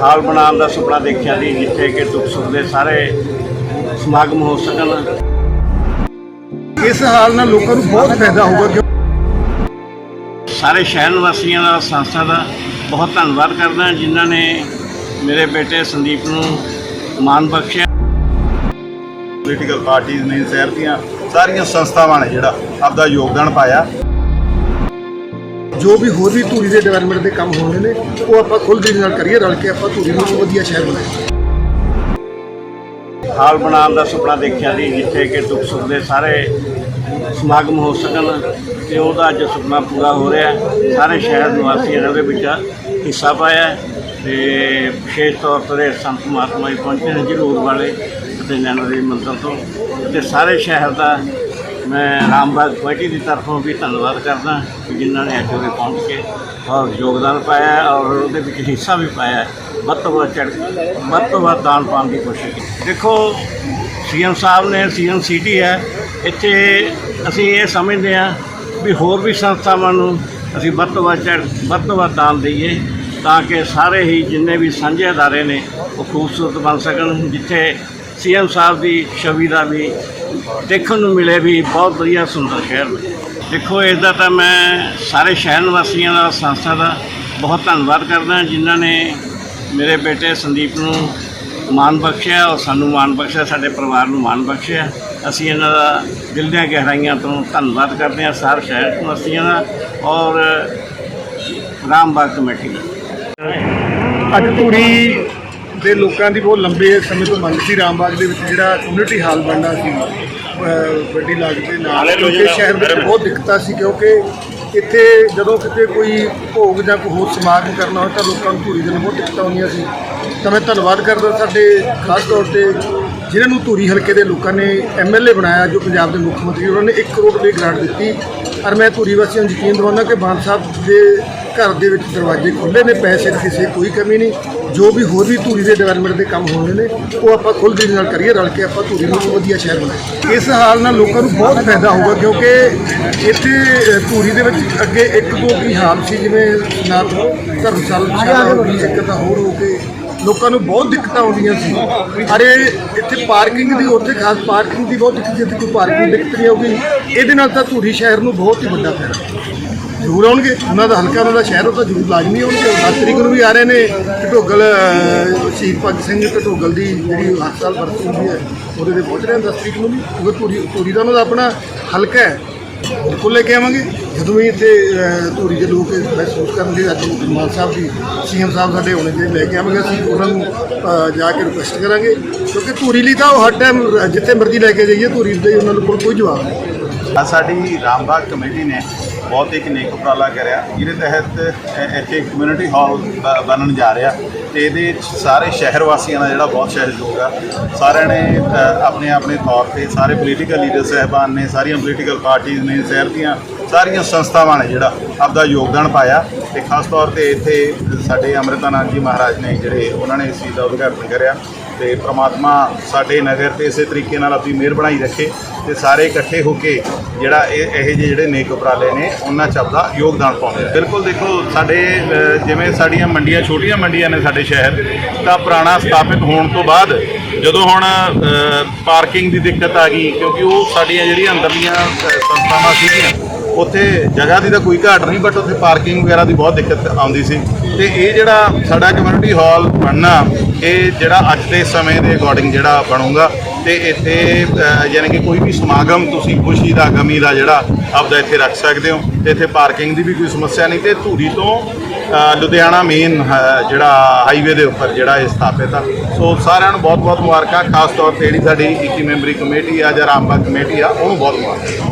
ਹਾਲ ਬਣਾਉਣ ਦਾ ਸੁਪਨਾ ਦੇਖਿਆ ਸੀ ਜਿੱਥੇ ਕਿ ਦੁੱਖ ਸੁੱਖ ਦੇ ਸਾਰੇ ਸਮਾਗਮ ਹੋ ਸਕਣ। ਇਸ ਹਾਲ ਨਾਲ ਲੋਕਾਂ ਨੂੰ ਬਹੁਤ ਫਾਇਦਾ ਹੋਊਗਾ ਸਾਰੇ ਸ਼ਹਿਰ ਨਿਵਾਸੀਆਂ ਦਾ ਸੰਸਥਾ ਦਾ ਬਹੁਤ ਧੰਨਵਾਦ ਕਰਦਾ ਜਿਨ੍ਹਾਂ ਨੇ ਮੇਰੇ ਬੇਟੇ ਸੰਦੀਪ ਨੂੰ ਮਾਣ ਬਖਸ਼ਿਆ। ਪੋਲੀਟੀਕਲ ਪਾਰਟੀਆਂ ਨੇ ਸ਼ਹਿਰ ਦੀਆਂ ਸਾਰੀਆਂ ਸੰਸਥਾਵਾਂ ਨੇ ਜਿਹੜਾ ਆਪਦਾ ਯੋਗਦਾਨ ਪਾਇਆ। ਜੋ ਵੀ ਹੋਰ ਵੀ ਧੂਰੀ ਦੇ ਡਿਵੈਲਪਮੈਂਟ ਦੇ ਕੰਮ ਹੋਣੇ ਨੇ, ਉਹ ਆਪਾਂ ਖੁੱਲ੍ਹ ਦਿਲ ਨਾਲ ਕਰੀਏ, ਰਲ ਕੇ ਆਪਾਂ ਧੂਰੀ ਨੂੰ ਵਧੀਆ ਸ਼ਹਿਰ ਬਣਾਈਏ। ਹਾਲ ਬਣਾਉਣ ਦਾ ਸੁਪਨਾ ਦੇਖਿਆ ਸੀ ਜਿੱਥੇ ਕਿ ਦੁੱਖ ਸੁੱਖ ਦੇ ਸਾਰੇ ਸਮਾਗਮ ਹੋ ਸਕਣ, ਤੇ ਉਹਦਾ ਅੱਜ ਸੁਪਨਾ ਪੂਰਾ ਹੋ ਰਿਹਾ ਸਾਰੇ ਸ਼ਹਿਰ ਨਿਵਾਸੀਆਂ ਨੇ ਉਹਦੇ ਵਿੱਚ ਹਿੱਸਾ ਪਾਇਆ ਹੈ, ਤੇ ਵਿਸ਼ੇਸ਼ ਤੌਰ ਤੇ ਸੰਤ ਮਹਾਤਮਾ ਜੀ ਪਹੁੰਚੇ ਨੇ ਜਰੂਰ ਵਾਲੇ, ਅਤੇ ਨੈਣਾ ਦੇ ਮੰਦਰ ਤੋਂ। ਤੇ ਸਾਰੇ ਸ਼ਹਿਰ ਦਾ ਮੈਂ ਰਾਮਬਾਗ ਕਮੇਟੀ ਦੀ ਤਰਫੋਂ ਵੀ ਧੰਨਵਾਦ ਕਰਦਾ ਕਿ ਜਿਨ੍ਹਾਂ ਨੇ ਅੱਜ ਉਰੇ ਪਹੁੰਚ ਕੇ ਔਰ ਯੋਗਦਾਨ ਪਾਇਆ ਔਰ ਉਹਦੇ ਵਿੱਚ ਹਿੱਸਾ ਵੀ ਪਾਇਆ ਵੱਧ ਤੋਂ ਵੱਧ ਚੜ੍ਹ ਵੱਧ ਤੋਂ ਵੱਧ ਦਾਨ ਪਾਉਣ ਦੀ ਕੋਸ਼ਿਸ਼ ਕੀਤੀ। ਦੇਖੋ, ਸੀਐਮ ਸਾਹਿਬ ਨੇ, ਸੀਐਮ ਸਿਟੀ ਹੈ, ਇੱਥੇ ਅਸੀਂ ਇਹ ਸਮਝਦੇ ਹਾਂ ਵੀ ਹੋਰ ਵੀ ਸੰਸਥਾਵਾਂ ਨੂੰ ਅਸੀਂ ਵੱਧ ਤੋਂ ਵੱਧ ਚੜ੍ਹ, ਵੱਧ ਤੋਂ ਵੱਧ ਦਾਨ ਦਈਏ ਤਾਂ ਕਿ ਸਾਰੇ ਹੀ ਜਿੰਨੇ ਵੀ ਸਾਂਝੇ ਅਦਾਰੇ ਨੇ ਉਹ ਖੂਬਸੂਰਤ ਬਣ ਸਕਣ, ਜਿੱਥੇ ਸੀਐਮ ਸਾਹਿਬ ਦੀ ਛਵੀ ਦਾ ਵੀ ਦੇਖਣ ਨੂੰ ਮਿਲੇ ਵੀ ਬਹੁਤ ਵਧੀਆ ਸੁੰਦਰ ਸ਼ਹਿਰ ਨੇ। ਦੇਖੋ, ਇਸ ਦਾ ਤਾਂ ਮੈਂ ਸਾਰੇ ਸ਼ਹਿਰ ਨਿਵਾਸੀਆਂ ਦਾ, ਸੰਸਥਾ ਦਾ ਬਹੁਤ ਧੰਨਵਾਦ ਕਰਦਾ, ਜਿਨ੍ਹਾਂ ਨੇ ਮੇਰੇ ਬੇਟੇ ਸੰਦੀਪ ਨੂੰ ਮਾਣ ਬਖਸ਼ਿਆ ਔਰ ਸਾਨੂੰ ਮਾਣ ਬਖਸ਼ਿਆ, ਸਾਡੇ ਪਰਿਵਾਰ ਨੂੰ ਮਾਣ ਬਖਸ਼ਿਆ। ਅਸੀਂ ਇਹਨਾਂ ਦਾ ਦਿਲ ਦੀਆਂ ਗਹਿਰਾਈਆਂ ਤੋਂ ਧੰਨਵਾਦ ਕਰਦੇ ਹਾਂ ਸਾਰੇ ਸ਼ਹਿਰ ਨਿਵਾਸੀਆਂ ਦਾ ਔਰ ਰਾਮਬਾਗ ਕਮੇਟੀ ਦਾ। ਅੱਜ ਧੂਰੀ ਦੇ ਲੋਕਾਂ ਦੀ ਬਹੁਤ ਲੰਬੇ ਸਮੇਂ ਤੋਂ ਮੰਗ ਸੀ ਰਾਮਬਾਗ ਦੇ ਵਿੱਚ ਜਿਹੜਾ ਕਮਿਊਨਿਟੀ ਹਾਲ ਬਣਨਾ ਸੀ ਵੱਡੀ ਲਾਗਤ ਦੇ ਨਾਲ। ਕਿਉਂਕਿ ਸ਼ਹਿਰ ਵਿੱਚ ਬਹੁਤ ਦਿੱਕਤਾਂ ਸੀ ਕਿਉਂਕਿ ਇੱਥੇ ਜਦੋਂ ਕਿਤੇ ਕੋਈ ਭੋਗ ਜਾਂ ਕੋਈ ਹੋਰ ਸਮਾਗਮ ਕਰਨਾ ਹੋਵੇ ਤਾਂ ਲੋਕਾਂ ਨੂੰ ਧੂਰੀ ਦੇ ਨਾਲ ਬਹੁਤ ਦਿੱਕਤਾਂ ਆਉਂਦੀਆਂ ਸੀ। ਤਾਂ ਮੈਂ ਧੰਨਵਾਦ ਕਰਦਾ ਸਾਡੇ ਖਾਸ ਤੌਰ ਤੇ ਜਿਨ੍ਹਾਂ ਨੂੰ ਧੂਰੀ ਹਲਕੇ ਦੇ ਲੋਕਾਂ ਨੇ ਐਮਐਲਏ ਬਣਾਇਆ ਜੋ ਪੰਜਾਬ ਦੇ ਮੁੱਖ ਮੰਤਰੀ ਉਹਨਾਂ ਨੇ 1 ਕਰੋੜ ਰੁਪਏ ਗ੍ਰਾਂਟ ਦਿੱਤੀ। ਔਰ ਮੈਂ ਧੂਰੀ ਵਾਸੀਆਂ ਨੂੰ ਯਕੀਨ ਦਿਵਾਉਂਦਾ ਕਿ ਮਾਨ ਸਾਹਿਬ ਦੇ ਘਰ ਦੇ ਵਿੱਚ ਦਰਵਾਜ਼ੇ ਖੁੱਲੇ ਨੇ ਪੈਸੇ ਦੀ ਕਿਸੇ ਕੋਈ ਕਮੀ ਨਹੀਂ। ਜੋ ਵੀ ਹੋਰ ਵੀ ਧੂਰੀ ਦੇ ਡਿਵੈਲਪਮੈਂਟ ਦੇ ਕੰਮ ਹੋਣੇ ਨੇ, ਉਹ ਆਪਾਂ ਖੁੱਲ੍ਹ ਦਿਲ ਨਾਲ ਕਰੀਏ, ਰਲ ਕੇ ਆਪਾਂ ਧੂਰੀ ਨੂੰ ਵਧੀਆ ਸ਼ਹਿਰ ਬਣਾਈਏ। ਇਸ ਹਾਲ ਨਾਲ ਲੋਕਾਂ ਨੂੰ ਬਹੁਤ ਫਾਇਦਾ ਹੋਊਗਾ, ਕਿਉਂਕਿ ਇੱਥੇ ਧੂਰੀ ਦੇ ਵਿੱਚ ਅੱਗੇ ਇੱਕ ਦੋ ਕੀ ਹਾਲ ਸੀ, ਜਿਵੇਂ ਨਾ ਧਰਮਸ਼ਾਲਾ ਹੋ ਗਈ ਇੱਕ ਤਾਂ ਹੋਰ ਹੋ ਕੇ ਲੋਕਾਂ ਨੂੰ ਬਹੁਤ ਦਿੱਕਤਾਂ ਆਉਂਦੀਆਂ ਸੀ। ਅਰੇ ਇੱਥੇ ਪਾਰਕਿੰਗ ਦੀ, ਉੱਥੇ ਖਾਸ ਪਾਰਕਿੰਗ ਦੀ ਬਹੁਤ ਦਿੱਕਤ ਸੀ ਕੋਈ ਪਾਰਕਿੰਗ ਦਿੱਕਤ ਨਹੀਂ ਆਉਗੀ ਇਹਦੇ ਨਾਲ ਤਾਂ ਧੂਰੀ ਸ਼ਹਿਰ ਨੂੰ ਬਹੁਤ ਹੀ ਵੱਡਾ ਫਾਇਦਾ। ਜ਼ਰੂਰ ਆਉਣਗੇ। ਉਹਨਾਂ ਦਾ ਹਲਕਾ, ਉਹਨਾਂ ਦਾ ਸ਼ਹਿਰ, ਉਹ ਤਾਂ ਜ਼ਰੂਰ ਲਾਜ਼ਮੀ ਆਉਣਗੇ। 10 ਤਰੀਕ ਨੂੰ ਵੀ ਆ ਰਹੇ ਨੇ ਢੋਗਲ ਸ਼ਹੀਦ ਭਗਤ ਸਿੰਘ ਢੋਗਲ ਦੀ ਜਿਹੜੀ ਹਰ ਸਾਲ ਬਰਸੀ ਹੁੰਦੀ ਹੈ, ਉਹਦੇ ਤੇ ਪਹੁੰਚ ਰਹੇ ਨੇ 10 ਤਰੀਕ ਨੂੰ ਵੀ। ਕਿਉਂਕਿ ਧੂਰੀ ਧੂਰੀ ਦਾ ਉਹਨਾਂ ਦਾ ਆਪਣਾ ਹਲਕਾ ਹੈ। ਬਿਲਕੁਲ ਲੈ ਕੇ ਆਵਾਂਗੇ। ਜਦੋਂ ਵੀ ਇੱਥੇ ਧੂਰੀ ਦੇ ਲੋਕ ਮਹਿਸੂਸ ਕਰਨਗੇ, ਅੱਜ ਮਾਨ ਸਾਹਿਬ ਦੀ ਸੀਐਮ ਸਾਹਿਬ ਸਾਡੇ ਹੋਣੇ 'ਤੇ ਲੈ ਕੇ ਆਵਾਂਗੇ ਅਸੀਂ, ਉਹਨਾਂ ਨੂੰ ਜਾ ਕੇ ਰਿਕੁਐਸਟ ਕਰਾਂਗੇ। ਕਿਉਂਕਿ ਧੂਰੀ ਲਈ ਤਾਂ ਉਹ ਹਰ ਟਾਈਮ ਜਿੱਥੇ ਮਰਜ਼ੀ ਲੈ ਕੇ ਜਾਈਏ, ਧੂਰੀ ਦੇ ਉਹਨਾਂ ਨੂੰ ਕੋਲ ਕੋਈ ਜਵਾਬ ਨਹੀਂ। ਸਾਡੀ ਰਾਮਬਾਗ ਕਮੇਟੀ ਨੇ ਬਹੁਤ ਇੱਕ ਨੇਕ ਉਪਰਾਲਾ ਕਰਿਆ। ਜਿਹਦੇ ਤਹਿਤ ਇੱਥੇ ਕਮਿਊਨਿਟੀ ਹਾਲ ਬ- ਬਣਨ ਜਾ ਰਿਹਾ ਤੇ ਇਹਦੇ ਸਾਰੇ ਸ਼ਹਿਰ ਵਾਸੀਆਂ ਦਾ ਜਿਹੜਾ ਬਹੁਤ ਸਹਿਯੋਗ ਆ। ਸਾਰਿਆਂ ਨੇ ਆਪਣੇ ਆਪਣੇ ਤੌਰ ਤੇ ਸਾਰੇ ਪੋਲੀਟੀਕਲ ਲੀਡਰ ਸਹਿਬਾਨ ਨੇ, ਸਾਰੀਆਂ ਪੋਲੀਟੀਕਲ ਪਾਰਟੀਆਂ ਨੇ, ਸ਼ਹਿਰ ਦੀਆਂ ਸਾਰੀਆਂ ਸੰਸਥਾਵਾਂ ਨੇ ਜਿਹੜਾ ਆਪਦਾ ਯੋਗਦਾਨ ਪਾਇਆ ਤੇ ਖਾਸ ਤੌਰ ਤੇ ਇੱਥੇ ਸਾਡੇ ਅੰਮ੍ਰਿਤਾਨੰਦ ਜੀ ਮਹਾਰਾਜ ਨੇ ਜਿਹੜੇ ਉਹਨਾਂ ਨੇ ਇਸ ਚੀਜ਼ ਦਾ ਉਦਘਾਟਨ ਕਰਿਆ। ਤੇ ਪ੍ਰਮਾਤਮਾ ਸਾਡੇ ਨਗਰ ਤੇ ਇਸੇ ਤਰੀਕੇ ਨਾਲ ਆਪਣੀ ਮਿਹਰ ਬਣਾਈ ਰੱਖੇ ਤੇ ਸਾਰੇ ਇਕੱਠੇ ਹੋ ਕੇ ਜਿਹੜਾ ਇਹ ਇਹੋ ਜਿਹੇ ਜਿਹੜੇ ਨੇਕ ਉਪਰਾਲੇ ਨੇ ਉਹਨਾਂ 'ਚ ਆਪਦਾ ਯੋਗਦਾਨ ਪਾਉਂਦੇ ਬਿਲਕੁਲ ਦੇਖੋ ਸਾਡੇ ਜਿਵੇਂ ਸਾਡੀਆਂ ਮੰਡੀਆਂ ਛੋਟੀਆਂ ਮੰਡੀਆਂ ਨੇ ਸਾਡੇ ਸ਼ਹਿਰ ਤਾਂ ਪੁਰਾਣਾ ਸਥਾਪਿਤ ਹੋਣ ਤੋਂ ਬਾਅਦ ਜਦੋਂ ਹੁਣ ਪਾਰਕਿੰਗ ਦੀ ਦਿੱਕਤ ਆ ਗਈ ਕਿਉਂਕਿ ਉਹ ਸਾਡੀਆਂ ਜਿਹੜੀਆਂ ਅੰਦਰਲੀਆਂ ਅ, ਸੰਸਥਾਵਾਂ ਸੀਗੀਆਂ ਉੱਥੇ ਜਗ੍ਹਾ ਦੀ ਤਾਂ ਕੋਈ ਘਾਟ ਨਹੀਂ ਬਟ ਉੱਥੇ ਪਾਰਕਿੰਗ ਵਗੈਰਾ ਦੀ ਬਹੁਤ ਦਿੱਕਤ ਆਉਂਦੀ ਸੀ। ਤੇ ਇਹ ਜਿਹੜਾ ਸਾਡਾ ਕਮਿਊਨਿਟੀ ਹਾਲ ਬਣਨਾ ਇਹ ਜਿਹੜਾ ਅੱਜ ਦੇ ਸਮੇਂ ਦੇ ਅਕੋਰਡਿੰਗ ਜਿਹੜਾ ਬਣੂਗਾ ਤੇ ਇੱਥੇ ਅ, ਯਾਨੀ ਕਿ ਕੋਈ ਵੀ ਸਮਾਗਮ ਤੁਸੀਂ ਖੁਸ਼ੀ ਦਾ ਗਮੀ ਦਾ ਜਿਹੜਾ ਆਪਦਾ ਇੱਥੇ ਰੱਖ ਸਕਦੇ ਹੋ। ਤੇ ਇੱਥੇ ਪਾਰਕਿੰਗ ਦੀ ਵੀ ਕੋਈ ਸਮੱਸਿਆ ਨਹੀਂ ਤੇ ਧੂਰੀ ਤੋਂ ਲੁਧਿਆਣਾ ਮੇਨ ਜਿਹੜਾ ਹਾਈਵੇ ਦੇ ਉੱਪਰ ਜਿਹੜਾ ਇਹ ਸਥਾਪਿਤ ਆ। ਸੋ ਸਾਰਿਆਂ ਨੂੰ ਬਹੁਤ ਬਹੁਤ ਮੁਬਾਰਕਾਂ ਖਾਸ ਤੌਰ ਤੇ ਜਿਹੜੀ ਸਾਡੀ 21 ਮੈਂਬਰੀ ਕਮੇਟੀ ਆ ਜਾਂ ਰਾਮਬਾਗ ਕਮੇਟੀ ਆ ਉਹਨੂੰ ਬਹੁਤ ਮੁਬਾਰਕਾਂ।